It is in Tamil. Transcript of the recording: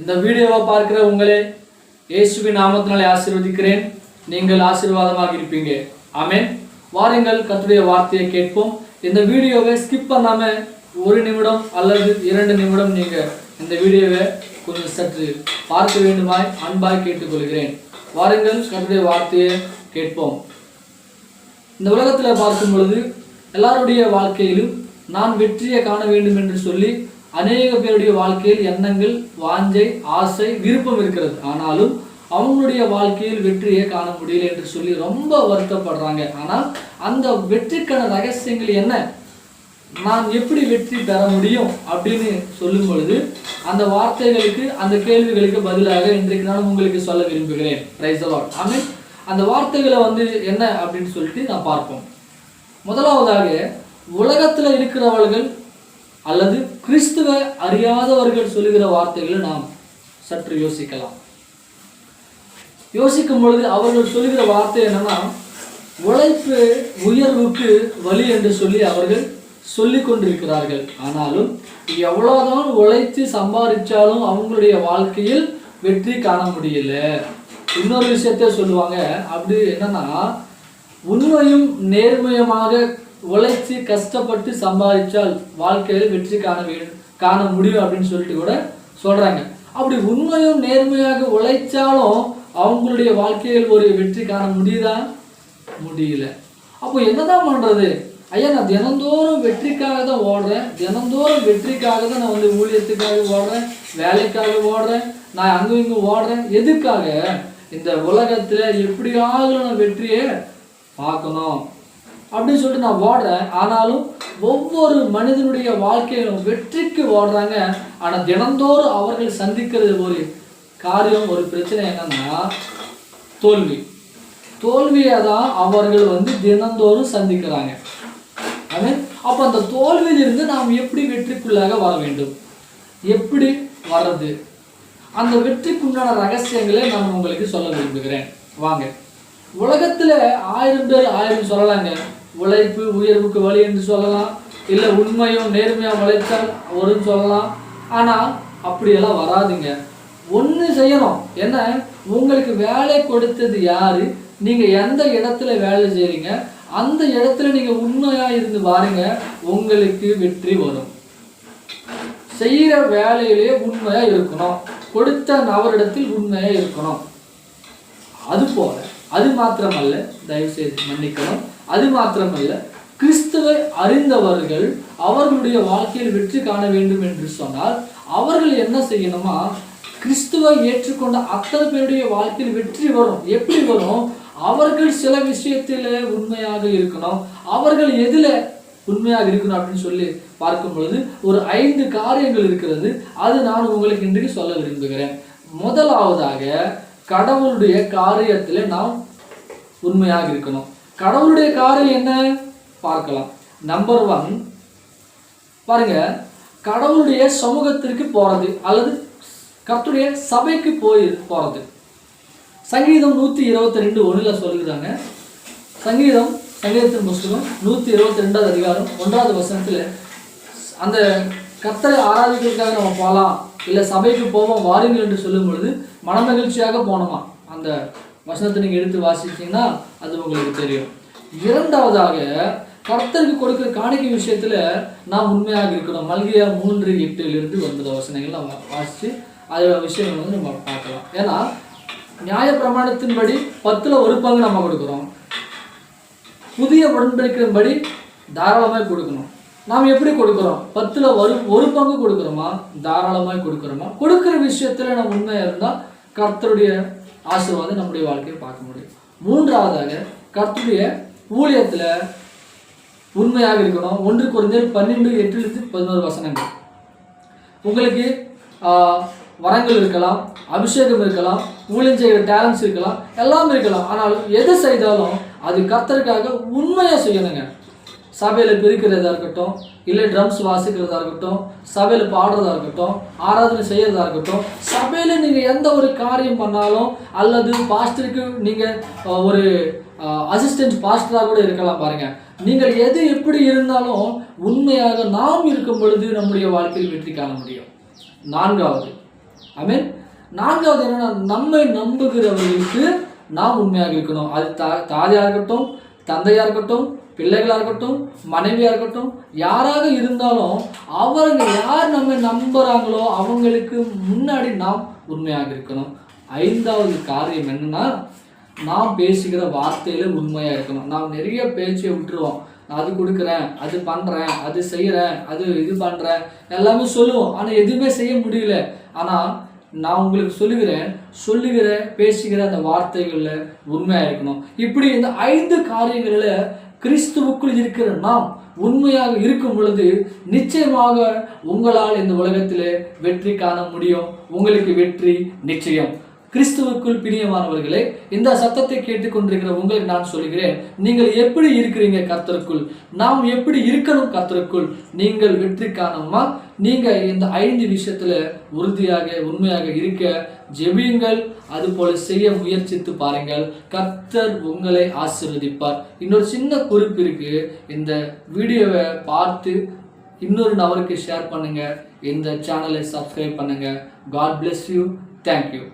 இந்த வீடியோவை பார்க்கிற உங்களே இயேசுவின் நாமத்தினாலே ஆசீர்வதிக்கிறேன். நீங்கள் ஆசீர்வாதமாக இருப்பீங்க. ஆமேன். வாருங்கள் கத்துடைய வார்த்தையை கேட்போம். இந்த வீடியோவை ஸ்கிப் பண்ணாம ஒரு நிமிடம் அல்லது இரண்டு நிமிடம் நீங்க இந்த வீடியோவை கொஞ்சம் சற்று பார்க்க வேண்டுமாய் அன்பாய் கேட்டுக்கொள்கிறேன். வாருங்கள் கத்துடைய வார்த்தையை கேட்போம். இந்த உலகத்தில் பார்க்கும் பொழுது எல்லாருடைய வாழ்க்கையிலும் நான் வெற்றியை காண வேண்டும் என்று சொல்லி அநேக பேருடைய வாழ்க்கையில் எண்ணங்கள் வாஞ்சை ஆசை விருப்பம் இருக்கிறது. ஆனாலும் அவங்களுடைய வாழ்க்கையில் வெற்றியை காண முடியல என்று சொல்லி ரொம்ப வருத்தப்படுறாங்க. ஆனால் அந்த வெற்றிக்கான ரகசியங்கள் என்ன? நான் எப்படி வெற்றி பெற முடியும் அப்படின்னு சொல்லும் பொழுது அந்த வார்த்தைகளுக்கு அந்த கேள்விகளுக்கு பதிலாக இன்றைக்கு நான் உங்களுக்கு சொல்ல விரும்புகிறேன். பிரைஸ் ஆமீன் அந்த வார்த்தைகளை வந்து என்ன அப்படின்னு சொல்லிட்டு நான் பார்ப்போம். முதலாவதாக உலகத்தில் இருக்கிறவர்கள் அல்லது கிறிஸ்துவ அறியாதவர்கள் சொல்லுகிற வார்த்தைகளை நாம் சற்று யோசிக்கலாம். யோசிக்கும் பொழுது அவர்கள் சொல்லுகிற வார்த்தை என்னன்னா உழைப்பு உயர்வுக்கு வழி என்று சொல்லி அவர்கள் சொல்லிக் கொண்டிருக்கிறார்கள். ஆனாலும் எவ்வளவுதான் உழைத்து சம்பாதிச்சாலும் அவங்களுடைய வாழ்க்கையில் வெற்றி காண முடியல. இன்னொரு விஷயத்த சொல்லுவாங்க. அப்படி என்னன்னா உண்மையும் நேர்மையுமாக உழைச்சி கஷ்டப்பட்டு சம்பாதிச்சால் வாழ்க்கையில் வெற்றி காண வேண்டும் காண முடியும் அப்படின்னு சொல்லிட்டு கூட சொல்கிறாங்க அப்படி உண்மையும் நேர்மையாக உழைச்சாலும் அவங்களுடைய வாழ்க்கையில் ஒரு வெற்றி காண முடியுதா? முடியல. அப்போ என்னதான் பண்ணுறது ஐயா நான் தினந்தோறும் வெற்றிக்காக தான் ஓடுறேன். தினந்தோறும் வெற்றிக்காக தான் நான் வந்து ஊழியத்துக்காக ஓடுறேன். வேலைக்காக ஓடுறேன். நான் அங்கும் இங்கும் ஓடுறேன். எதுக்காக? இந்த உலகத்தில் எப்படியாவது நான் வெற்றியை பார்க்கணும். அப்படின்னு சொல்லிட்டு நான் ஓடுறேன். ஆனாலும் ஒவ்வொரு மனிதனுடைய வாழ்க்கையிலும் வெற்றிக்கு ஓடுறாங்க. ஆனால் தினந்தோறும் அவர்கள் சந்திக்கிறது ஒரு காரியம் ஒரு பிரச்சனை என்னன்னா தோல்வி. தோல்வியை தான் அவர்கள் வந்து தினந்தோறும் சந்திக்கிறாங்க. அது அப்போ அந்த தோல்வியிலிருந்து நாம் எப்படி வெற்றிக்குள்ளாக வர வேண்டும்? எப்படி வர்றது? அந்த வெற்றிக்குண்டான ரகசியங்களை நான் உங்களுக்கு சொல்ல விரும்புகிறேன். வாங்க. உலகத்தில் ஆயிரம் பேர் ஆயிரம் சொல்லலாங்க. உழைப்பு உயர்வுக்கு வழி என்று சொல்லலாம். இல்லை உண்மையும் நேர்மையாக உழைத்தால் வரும்னு சொல்லலாம். ஆனால் அப்படியெல்லாம் வராதுங்க. ஒன்று செய்யணும். என்ன? உங்களுக்கு வேலை கொடுத்தது யார்? நீங்கள் எந்த இடத்துல வேலை செய்கிறீங்க அந்த இடத்துல நீங்கள் உண்மையாக இருந்து பாருங்க உங்களுக்கு வெற்றி வரும். செய்கிற வேலையிலேயே உண்மையாக இருக்கணும். கொடுத்த நபரிடத்தில் உண்மையாக இருக்கணும். அது போல. அது மாத்திரமல்ல. தயவுசெய்து மன்னிக்கணும். அது மாத்திரமல்ல கிறிஸ்துவை அறிந்தவர்கள் அவர்களுடைய வாழ்க்கையில் வெற்றி காண வேண்டும் என்று சொன்னால் அவர்கள் என்ன செய்யணுமா? கிறிஸ்துவை ஏற்றுக்கொண்ட அத்தனை பேருடைய வாழ்க்கையில் வெற்றி வரும். எப்படி வரும்? அவர்கள் சில விஷயத்தில் உண்மையாக இருக்கணும். அவர்கள் எதில் உண்மையாக இருக்கணும் அப்படின்னு சொல்லி பார்க்கும் பொழுது ஒரு ஐந்து காரியங்கள் இருக்கிறது. அது நான் உங்களுக்கு இன்றைக்கு சொல்ல விரும்புகிறேன். முதலாவதாக கடவுளுடைய காரியத்தில் நாம் உண்மையாக இருக்கணும். கடவுளுடைய காரியம் என்ன? பார்க்கலாம். நம்பர் ஒன் பாருங்க. கடவுளுடைய சமூகத்திற்கு போகிறது அல்லது கர்த்துடைய சபைக்கு போய் போகிறது சங்கீதம் நூற்றி இருபத்தி ரெண்டு ஒன்றில் சொல்லுகிறாங்க. சங்கீதம் சங்கீதத்தின் புஸ்தகம் நூற்றி இருபத்தி ரெண்டாவது அதிகாரம் ஒன்றாவது வசனத்தில் அந்த கர்த்தரை ஆராதிக்கிறதுக்காக நம்ம போகலாம் இல்லை சபைக்கு போவோம் வாருங்கள் என்று சொல்லும் பொழுது மனமகிழ்ச்சியாக போனோமா? அந்த வசனத்தை நீங்கள் எடுத்து வாசிச்சீங்கன்னா அது உங்களுக்கு தெரியும். இரண்டாவதாக கர்த்தருக்கு கொடுக்கிற காணிக்கை விஷயத்துல நாம் உண்மையாக இருக்கிறோம் மல்கியா மூன்று எட்டுலேருந்து ஒன்பது வசனங்கள் நம்ம வாசித்து அது விஷயங்கள் வந்து நம்ம பார்க்கலாம். ஏன்னா நியாய பிரமாணத்தின்படி பத்துல ஒரு பங்கு நம்ம கொடுக்குறோம். புதிய உடன்படிக்கையின்படி தாராளமாய் கொடுக்கணும். நாம் எப்படி கொடுக்குறோம்? பத்தில் ஒரு ஒரு பங்கு கொடுக்குறோமா? தாராளமாய் கொடுக்குறோமா? கொடுக்குற விஷயத்துல நம்ம உண்மையாக இருந்தால் கர்த்தருடைய ஆசீர்வாதம் நம்முடைய வாழ்க்கையை பார்க்க முடியும். மூன்றாவதாக கர்த்துடைய ஊழியத்தில் உண்மையாக இருக்கணும். ஒன்று குறைஞ்சல் பன்னெண்டு எட்டுலேருந்து பதினோரு வசனங்கள். உங்களுக்கு வரங்கள் இருக்கலாம் அபிஷேகம் இருக்கலாம் ஊழியம் செய்கிற டேலண்ட்ஸ் இருக்கலாம் எல்லாம் இருக்கலாம். ஆனால் எது செய்தாலும் அது கர்த்தருக்காக உண்மையாக செய்யணுங்க. சபையில் பிரிக்கிறதா இருக்கட்டும் இல்லை ட்ரம்ஸ் வாசிக்கிறதா இருக்கட்டும் சபையில் பாடுறதா இருக்கட்டும் ஆராதனை செய்கிறதா இருக்கட்டும் சபையில் நீங்கள் எந்த ஒரு காரியம் பண்ணாலும் அல்லது பாஸ்டருக்கு நீங்கள் ஒரு அசிஸ்டன்ட் பாஸ்டராக கூட இருக்கலாம் பாருங்கள் நீங்கள் எது எப்படி இருந்தாலும் உண்மையாக நாம் இருக்கும் பொழுது நம்முடைய வாழ்க்கையில் வெற்றி காண முடியும். நான்காவது. ஐ மீன் நான்காவது என்னன்னா நம்மை நம்புகிறவர்களுக்கு நாம் உண்மையாக இருக்கணும். அது தா தாயாக இருக்கட்டும் தந்தையாக இருக்கட்டும் பிள்ளைகளாக இருக்கட்டும் மனைவியாக இருக்கட்டும் யாராக இருந்தாலும் அவங்க யார் நம்ம நம்புகிறாங்களோ அவங்களுக்கு முன்னாடி நாம் உண்மையாக இருக்கணும். ஐந்தாவது காரியம் என்னன்னா நாம் பேசுகிற வார்த்தையில் உண்மையாக இருக்கணும். நாம் நிறைய பேச்சை விட்டுருவோம். நான் அது கொடுக்குறேன் அது பண்ணுறேன் அது செய்கிறேன் அது இது பண்ணுறேன் எல்லாமே சொல்லுவோம். ஆனால் எதுவுமே செய்ய முடியல. ஆனால் நான் உங்களுக்கு சொல்லுகிறேன் சொல்லுகிற பேசுகிற அந்த வார்த்தைகளில் உண்மையாக இருக்கணும். இப்படி இந்த ஐந்து காரியங்களில் கிறிஸ்துவுக்குள் இருக்கிற நாம் உண்மையாக இருக்கும் பொழுது நிச்சயமாக உங்களால் இந்த உலகத்திலே வெற்றி காண முடியும். உங்களுக்கு வெற்றி நிச்சயம். கிறிஸ்துவுக்குள் பிரியமானவர்களே இந்த சத்தத்தை கேட்டுக்கொண்டிருக்கிற உங்களுக்கு நான் சொல்கிறேன் நீங்கள் எப்படி இருக்கிறீங்க கர்த்தருக்குள்? நாம் எப்படி இருக்கணும் கர்த்தருக்குள்? நீங்கள் வெற்றி காணமா நீங்கள் இந்த ஐந்து விஷயத்தில் உறுதியாக உண்மையாக இருக்க ஜெபியுங்கள். அதுபோல செய்ய முயற்சித்து பாருங்கள். கர்த்தர் உங்களை ஆசீர்வதிப்பார். இன்னொரு சின்ன குறிப்பு இருக்கு. இந்த வீடியோவை பார்த்து இன்னொரு நபருக்கு ஷேர் பண்ணுங்க. இந்த சேனலை சப்ஸ்கிரைப் பண்ணுங்க. God bless you thank you